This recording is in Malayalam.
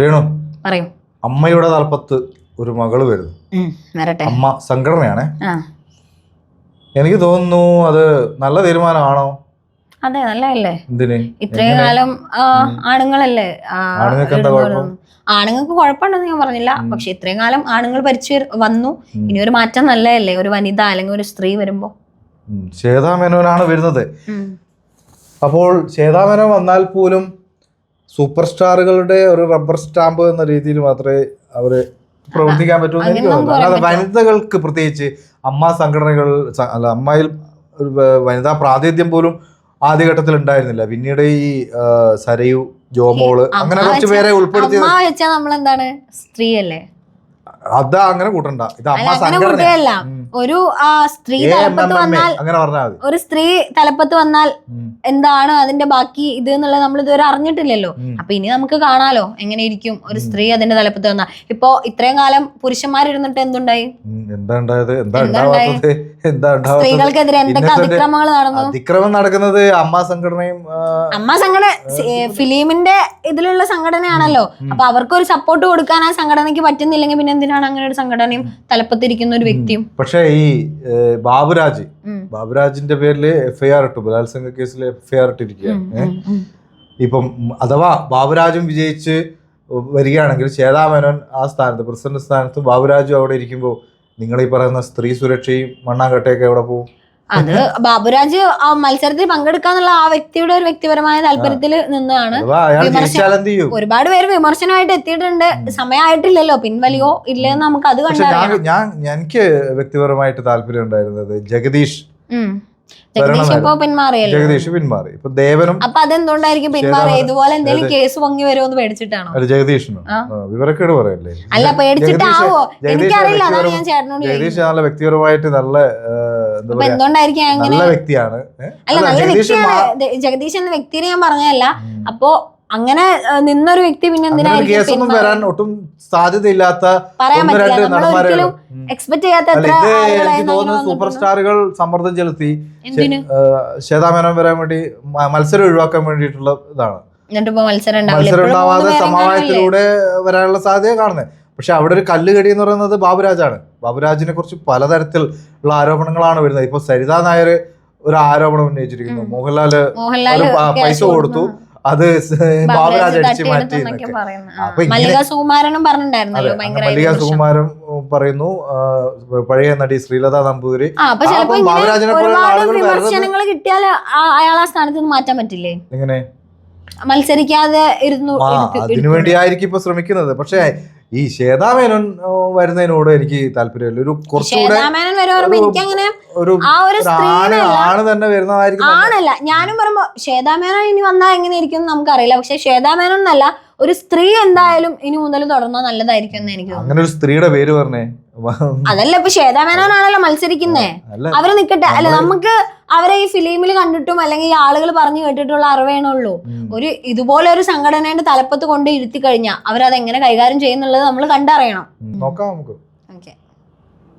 രേണു പറയൂ. അമ്മയുടെ തലപ്പത്ത് ഒരു മകൾ വരുന്നു. വരട്ടെ. അമ്മ സംഘടനയാണ്. എനിക്ക് തോന്നുന്നു അത് നല്ല തീരുമാനമാണോ? അതെ നല്ലതല്ലേ? ഇത്രയും കാലം ആണുങ്ങളല്ലേ? ആണുങ്ങൾക്ക്. കുഴപ്പമുണ്ടെന്ന് ഞാൻ പറഞ്ഞില്ല. പക്ഷെ ഇത്രയും കാലം ആണുങ്ങൾ ഭരിച്ചു വന്നു. ഇനി ഒരു മാറ്റം നല്ലതല്ലേ? ഒരു വനിത അല്ലെങ്കിൽ ഒരു സ്ത്രീ വരുമ്പോ. ശ്വേതാമേനോനാണ് ശ്വേതാ മേനോനാണ് വരുന്നത് അപ്പോൾ ശ്വേതാ മേനോൻ വന്നാൽ പോലും സൂപ്പർ സ്റ്റാറുകളുടെ ഒരു റബ്ബർ സ്റ്റാമ്പ് എന്ന രീതിയിൽ മാത്രമേ അവർ പ്രവർത്തിക്കാൻ പറ്റൂ എന്ന് എനിക്ക് തോന്നുന്നു. അല്ലാതെ വനിതകൾക്ക് പ്രത്യേകിച്ച് അമ്മ സംഘടനകൾ അല്ല അമ്മയിൽ വനിതാ പ്രാതിനിധ്യം പോലും ആദ്യഘട്ടത്തിൽ ഉണ്ടായിരുന്നില്ല. പിന്നീട് ഈ സരയു ജോമോൾ അങ്ങനെ കുറച്ച് പേരെ ഉൾപ്പെടുത്തിയത്. അമ്മ വെച്ചാൽ നമ്മൾ എന്താണ് സ്ത്രീ അല്ലേ അതാ അങ്ങനെ കൂട്ടണ്ട. ഇത് അമ്മാ സംഘടന ഒരു സ്ത്രീ തലപ്പത്ത് വന്നാൽ ഒരു സ്ത്രീ തലപ്പത്ത് വന്നാൽ എന്താണ് അതിന്റെ ബാക്കി ഇത് എന്നുള്ളത് നമ്മൾ ഇതുവരെ അറിഞ്ഞിട്ടില്ലല്ലോ. അപ്പൊ ഇനി നമുക്ക് കാണാലോ എങ്ങനെ ഇരിക്കും ഒരു സ്ത്രീ അതിന്റെ തലപ്പത്ത് വന്നാൽ. ഇപ്പോ ഇത്രയും കാലം പുരുഷന്മാരിരുന്നിട്ട് എന്തുണ്ടായി? എന്താ ഉണ്ടായത്? എന്താ സ്ത്രീകൾക്കെതിരെ എന്തൊക്കെ അതിക്രമങ്ങൾ നടന്നു? അതിക്രമം നടക്കുന്നത് അമ്മ സംഘടനയും അമ്മ സംഘടന ഫിലിമിന്റെ ഇതിലുള്ള സംഘടനയാണല്ലോ. അപ്പൊ അവർക്ക് ഒരു സപ്പോർട്ട് കൊടുക്കാൻ ആ സംഘടനയ്ക്ക് പറ്റുന്നില്ലെങ്കിൽ പിന്നെ എന്തിനാണ് അങ്ങനെ ഒരു സംഘടനയും തലപ്പത്തിരിക്കുന്ന ഒരു വ്യക്തിയും? പക്ഷേ ഈ ബാബുരാജ്. ബാബുരാജിന്റെ പേരിൽ എഫ്ഐആർ ഇട്ടു ബലാത്സംഗ കേസിൽ എഫ്ഐആർ ഇട്ടിരിക്കുകയാണ്. ഇപ്പം അഥവാ ബാബുരാജും വിജയിച്ച് വരികയാണെങ്കിൽ ചേതാമേനോൻ ആ സ്ഥാനത്ത് പ്രസിഡന്റ് സ്ഥാനത്ത് ബാബുരാജും അവിടെ ഇരിക്കുമ്പോൾ നിങ്ങൾ ഈ പറയുന്ന സ്ത്രീ സുരക്ഷയും മണ്ണാങ്കട്ടയൊക്കെ എവിടെ പോകും അത് ബാബുരാജ് മത്സരത്തിൽ പങ്കെടുക്കാന്നുള്ള ആ വ്യക്തിയുടെ ഒരു വ്യക്തിപരമായ താല്പര്യത്തിൽ നിന്നാണ് ഒരുപാട് പേര് വിമർശനമായിട്ട് എത്തിയിട്ടുണ്ട്. സമയമായിട്ടില്ലല്ലോ. പിൻവലിയോ ഇല്ലെന്ന് നമുക്ക് അത് കണ്ടു ഞാൻ എനിക്ക് വ്യക്തിപരമായിട്ട് താല്പര്യം ഉണ്ടായിരുന്നത് ജഗദീഷ്. ജഗദീഷ് പിന്മാറി. ഇപ്പൊ ദേവനും അപ്പൊ അതെന്തുകൊണ്ടായിരിക്കും പിന്മാറി ഇതുപോലെ എന്തെങ്കിലും കേസ് പൊങ്ങി വരുമോ എന്ന് പേടിച്ചിട്ടാണോ? അല്ല ജഗദീഷിനോ? വിവരക്കേട് പറയല്ലേ? അല്ല പേടിച്ചിട്ടാവോ? എനിക്കറിയില്ല അതാണ് ഞാൻ ചേട്ടനോട് ജഗദീഷ് നല്ല വ്യക്തിപരമായിട്ട് നല്ല എന്തുകൊണ്ടായിരിക്കും അങ്ങനെ നല്ല വ്യക്തിയാണ്. അല്ല നല്ല വ്യക്തിയാണ് ജഗദീഷ് എന്ന വ്യക്തിയെ ഞാൻ പറഞ്ഞതല്ല. അപ്പോ അങ്ങനെ നിന്നൊരു വ്യക്തി പിന്നെ എന്തിനായിരിക്കും വരാൻ ഒട്ടും സാധ്യതയില്ലാത്ത പറയാൻ പറ്റില്ല. നമ്മൾ ഒരിക്കലും എക്സ്പെക്ട് ചെയ്യാത്ത സൂപ്പർ സ്റ്റാറുകൾ സമ്മർദ്ദം ചെലുത്തി എന്തിന്? ശ്വേതാമേനോൻ വരാൻ വേണ്ടി മത്സരം ഒഴിവാക്കാൻ വേണ്ടിയിട്ടുള്ള ഇതാണ്. മത്സരം ഉണ്ടാവാതെ? സമവായത്തിലൂടെ വരാനുള്ള സാധ്യത കാണുന്നത് പക്ഷെ അവിടെ ഒരു കല്ലുകടി എന്ന് പറയുന്നത് ബാബുരാജാണ്. ബാബുരാജിനെ കുറിച്ച് പലതരത്തിൽ ഉള്ള ആരോപണങ്ങളാണ് വരുന്നത്. ഇപ്പൊ സരിതാ നായർ ഒരു ആരോപണം ഉന്നയിച്ചിരിക്കുന്നു. മോഹൻലാൽ മോഹൻലാൽ പൈസ കൊടുത്തു. അത് ബാബുരാജ് അടിച്ചു മാറ്റി മല്ലിക സുകുമാരനും പറഞ്ഞിട്ടുണ്ടായിരുന്നല്ലോ മല്ലിക സുകുമാരൻ പറയുന്നു പഴയ നടി ശ്രീലത നമ്പൂതിരി. ബാബുരാജിനെ വിമർശനങ്ങൾ കിട്ടിയാൽ അയാൾ ആ സ്ഥാനത്ത് നിന്ന് മാറ്റാൻ പറ്റില്ലേ? എങ്ങനെ? മത്സരിക്കാതെ ഇരുന്നു അതിനുവേണ്ടിയായിരിക്കും ഇപ്പൊ ശ്രമിക്കുന്നത്. പക്ഷേ ഈ ശ്വേതാമേനോൻ വരുന്നതിനോട് എനിക്ക് താല്പര്യമില്ല. ഒരു കുറച്ചുകൂടെ ഒരു- ആണ് തന്നെ വരുന്നതായിരിക്കും ആണല്ല. ഞാനും പറയുമ്പോ ശ്വേതാമേനോൻ ഇനി വന്നാൽ എങ്ങനെ ഇരിക്കും എന്ന് നമുക്കറിയില്ല. പക്ഷെ ശ്വേതാമേനോൻ എന്നല്ല ഒരു സ്ത്രീ എന്തായാലും ഇനി മുതൽ തുടർന്നാൽ നല്ലതായിരിക്കും എന്ന് എനിക്ക് അങ്ങനെ ഒരു സ്ത്രീയുടെ പേര് പറഞ്ഞേ. അതല്ല ഇപ്പൊ ശ്വേതാമേനോനാണല്ലോ മത്സരിക്കുന്നേ. അവർ നിക്കട്ടെ. അല്ല നമുക്ക് അവരെ ഈ ഫിലിമിൽ കണ്ടിട്ടും അല്ലെങ്കിൽ ഈ ആളുകൾ പറഞ്ഞു കേട്ടിട്ടുള്ള അറിവേണുള്ളൂ. ഒരു ഇതുപോലെ ഒരു സംഘടനയുടെ തലപ്പത്ത് കൊണ്ട് ഇരുത്തി കഴിഞ്ഞാൽ അവരത് എങ്ങനെ കൈകാര്യം ചെയ്യുന്നുള്ളത് നമ്മൾ കണ്ടറിയണം. നോക്കാം നമുക്ക്.